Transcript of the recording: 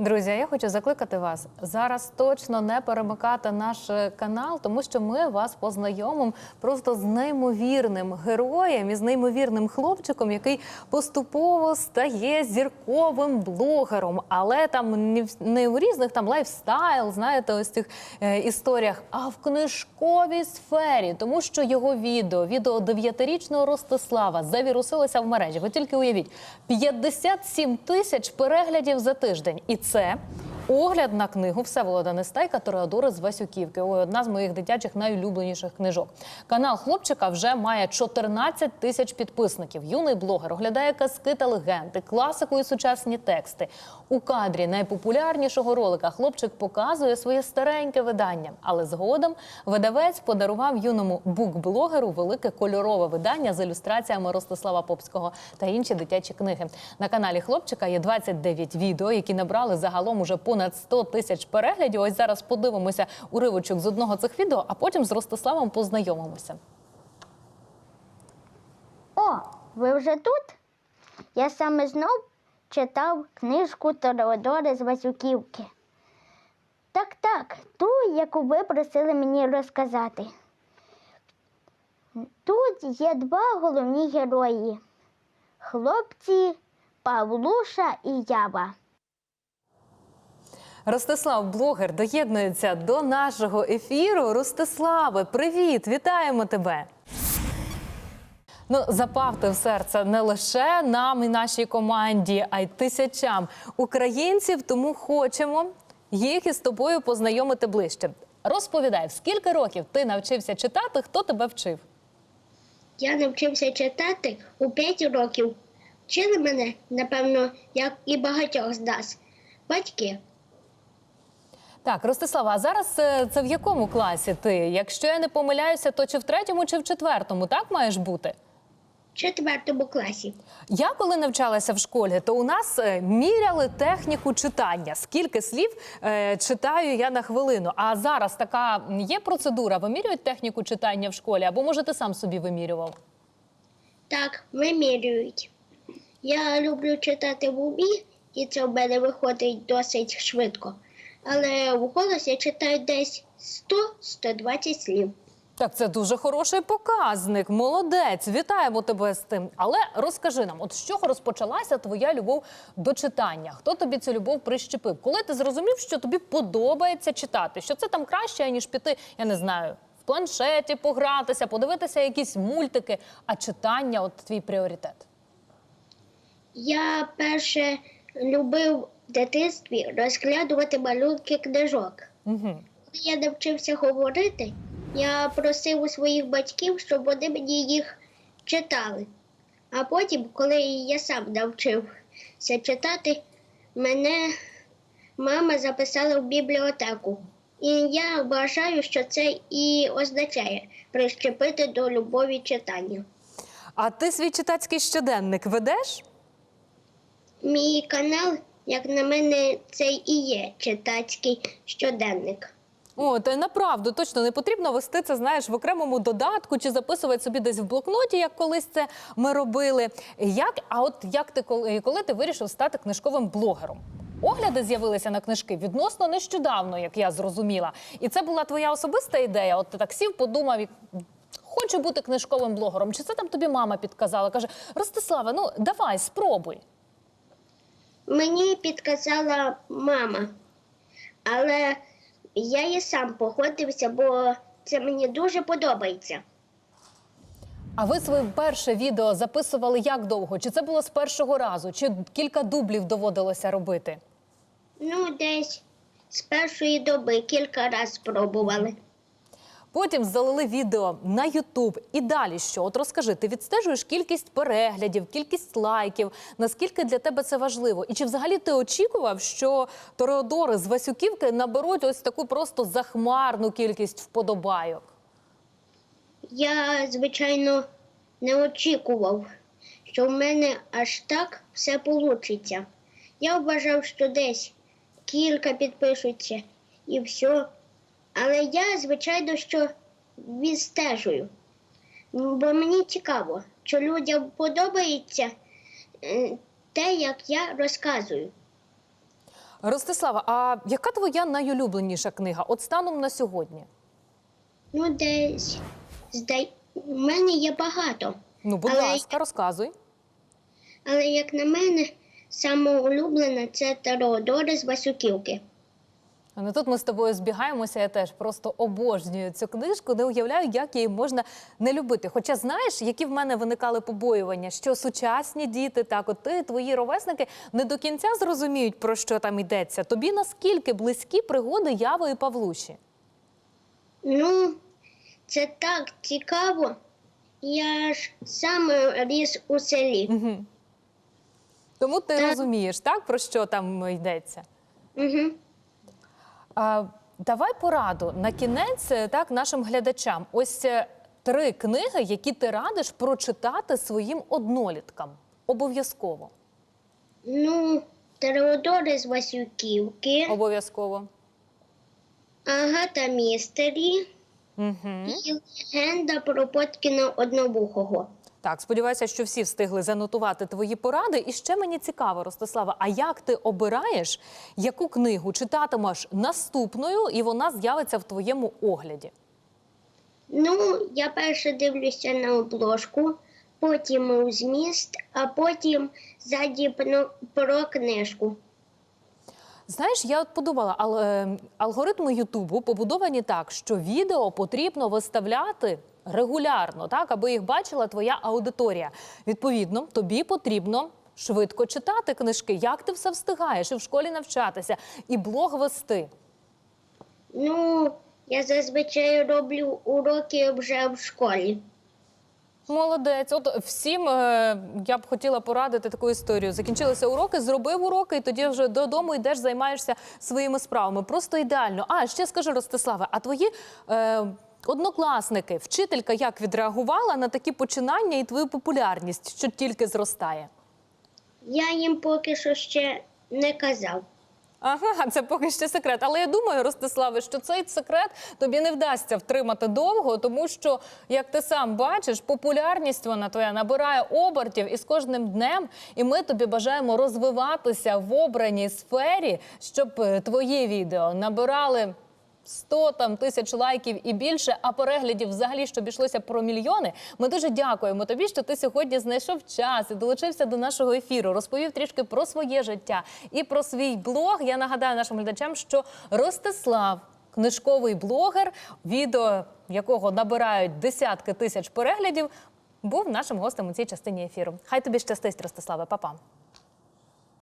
Друзі, я хочу закликати вас зараз точно не перемикати наш е, канал, тому що ми вас познайомимо просто з неймовірним героєм і з неймовірним хлопчиком, який поступово стає зірковим блогером. Але там не в- різних там лайфстайл, знаєте, ось цих е, історіях, а в книжковій сфері, тому що його відео, відео дев'ятирічного Ростислава, завірусилося в мережі. Ви тільки уявіть, 57 тисяч переглядів за тиждень. І це це огляд на книгу Всеволода Нестайка Тореодори з Васюківки. Ой, одна з моїх дитячих найулюбленіших книжок. Канал хлопчика вже має 14 тисяч підписників. Юний блогер оглядає казки та легенди, класику і сучасні тексти. У кадрі найпопулярнішого ролика хлопчик показує своє стареньке видання. Але згодом видавець подарував юному букблогеру велике кольорове видання з ілюстраціями Ростислава Попського та інші дитячі книги. На каналі хлопчика є 29 відео, які набрали загалом уже понад 100 тисяч переглядів. Ось зараз подивимося уривочок з одного цих відео, а потім з Ростиславом познайомимося. О, ви вже тут? Я саме знов читав книжку Тореодори з Васюківки. Так, так, ту, яку ви просили мені розказати. Тут є два головні герої: хлопці Павлуша і Ява. Ростислав, блогер, доєднується до нашого ефіру. Ростиславе, привіт! Вітаємо тебе! Ну, запавте в серце не лише нам і нашій команді, а й тисячам українців. Тому хочемо їх із тобою познайомити ближче. Розповідай, скільки років ти навчився читати, хто тебе вчив? Я навчився читати у 5 років. Вчили мене, напевно, як і багатьох з нас. Батьки. Так, Ростислава, а зараз е, це в якому класі ти? Якщо я не помиляюся, то чи в третьому, чи в четвертому, так маєш бути? В четвертому класі. Я коли навчалася в школі, то у нас е, міряли техніку читання. Скільки слів е, читаю я на хвилину. А зараз така є процедура. Вимірюють техніку читання в школі, або може ти сам собі вимірював? Так, вимірюють. Я люблю читати в умі, і це в мене виходить досить швидко. Але вголос я читаю десь 100-120 слів. Так, це дуже хороший показник. Молодець, вітаємо тебе з тим. Але розкажи нам, от з чого розпочалася твоя любов до читання? Хто тобі цю любов прищепив? Коли ти зрозумів, що тобі подобається читати? Що це там краще, ніж піти, я не знаю, в планшеті погратися, подивитися якісь мультики, а читання от твій пріоритет. Я перше любив в дитинстві розглядувати малюнки книжок. Угу. Коли я навчився говорити, я просив у своїх батьків, щоб вони мені їх читали. А потім, коли я сам навчився читати, мене мама записала в бібліотеку. І я вважаю, що це і означає прищепити до любові читання. А ти свій читацький щоденник ведеш? Мій канал, як на мене, це і є читацький щоденник. О, та направду точно не потрібно вести це, знаєш, в окремому додатку чи записувати собі десь в блокноті, як колись це ми робили. Як, а от як ти коли, коли ти вирішив стати книжковим блогером? Огляди з'явилися на книжки відносно нещодавно, як я зрозуміла. І це була твоя особиста ідея. От ти так сів, подумав і хочу бути книжковим блогером. Чи це там тобі мама підказала? Каже: Ростислава, ну давай, спробуй. Мені підказала мама, але я і сам погодився, бо це мені дуже подобається. А ви своє перше відео записували як довго? Чи це було з першого разу? Чи кілька дублів доводилося робити? Ну, десь з першої доби кілька разів спробували. Потім залили відео на Ютуб. І далі що? От розкажи, ти відстежуєш кількість переглядів, кількість лайків. Наскільки для тебе це важливо? І чи взагалі ти очікував, що Тореодори з Васюківки наберуть ось таку просто захмарну кількість вподобайок? Я, звичайно, не очікував, що в мене аж так все вийде. Я вважав, що десь кілька підпишуться і все. Але я, звичайно, що відстежую. Бо мені цікаво, що людям подобається е, те, як я розказую. Ростислава, а яка твоя найулюбленіша книга? От станом на сьогодні? Ну, десь здай... у мене є багато. Ну, будь Але ласка, розказуй. Але як на мене, саме улюблена це Теодора з Васюківки. Ну тут ми з тобою збігаємося. Я теж просто обожнюю цю книжку. Не уявляю, як її можна не любити. Хоча знаєш, які в мене виникали побоювання, що сучасні діти, так от ти, твої ровесники не до кінця зрозуміють про що там йдеться. Тобі наскільки близькі пригоди Яви і Павлуші? Ну, це так цікаво. Я ж саме ріс у селі. Угу. Тому ти Так. розумієш, так про що там йдеться. Угу. А, давай пораду на кінець е, так нашим глядачам. Ось е, три книги, які ти радиш прочитати своїм одноліткам. Обов'язково. Ну, Теодора з Васюківки, Обов'язково. Агата Містері Угу. і легенда про Поткіна одновухого. Так, сподіваюся, що всі встигли занотувати твої поради. І ще мені цікаво, Ростислава, а як ти обираєш, яку книгу читатимеш наступною, і вона з'явиться в твоєму огляді? Ну, я перше дивлюся на обложку, потім у зміст, а потім ззаді про, книжку. Знаєш, я от подумала, але алгоритми Ютубу побудовані так, що відео потрібно виставляти регулярно, так аби їх бачила твоя аудиторія. Відповідно, тобі потрібно швидко читати книжки. Як ти все встигаєш і в школі навчатися, і блог вести? Ну, я зазвичай роблю уроки вже в школі. Молодець, от всім е, я б хотіла порадити таку історію. Закінчилися уроки, зробив уроки, і тоді вже додому йдеш, займаєшся своїми справами. Просто ідеально. А ще скажи, Ростиславе, а твої е, однокласники, вчителька як відреагувала на такі починання і твою популярність, що тільки зростає? Я їм поки що ще не казав. Ага, це поки ще секрет. Але я думаю, Ростиславе, що цей секрет тобі не вдасться втримати довго, тому що, як ти сам бачиш, популярність вона твоя набирає обертів і з кожним днем. І ми тобі бажаємо розвиватися в обраній сфері, щоб е, твої відео набирали. 100 там тисяч лайків і більше, а переглядів взагалі щоб йшлося про мільйони. Ми дуже дякуємо тобі, що ти сьогодні знайшов час і долучився до нашого ефіру. Розповів трішки про своє життя і про свій блог. Я нагадаю нашим глядачам, що Ростислав. Книжковий блогер, відео якого набирають десятки тисяч переглядів, був нашим гостем у цій частині ефіру. Хай тобі щастить, Ростиславе, Па-па.